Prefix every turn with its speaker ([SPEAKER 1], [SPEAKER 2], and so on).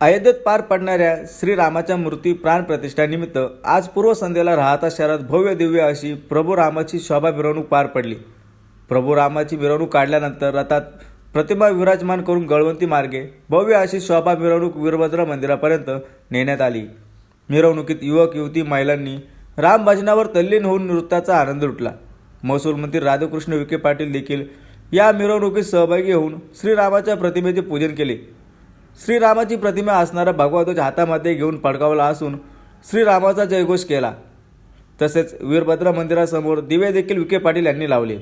[SPEAKER 1] अयोध्येत पार पडणाऱ्या श्रीरामाच्या मूर्ती प्राणप्रतिष्ठानिमित्त आज पूर्वसंध्येला राहता शहरात भव्य दिव्य अशी प्रभू रामाची शोभा मिरवणूक पार पडली. प्रभू रामाची मिरवणूक काढल्यानंतर रथात प्रतिमा विराजमान करून गळवंती मार्गे भव्य अशी शोभा मिरवणूक वीरभद्र मंदिरापर्यंत नेण्यात आली. मिरवणुकीत युवक युवती महिलांनी राम भजनावर तल्लीन होऊन नृत्याचा आनंद लुटला. महसूल मंत्री राधाकृष्ण विखे पाटील देखील या मिरवणुकीत सहभागी होऊन श्रीरामाच्या प्रतिमेचे पूजन केले. श्रीरामाची प्रतिमा असणारा भगवा हातामध्ये घेऊन फडकावला असून श्रीरामाचा जयघोष केला. तसेच वीरभद्र मंदिरासमोर दिवे देखील विखे पाटील यांनी लावले.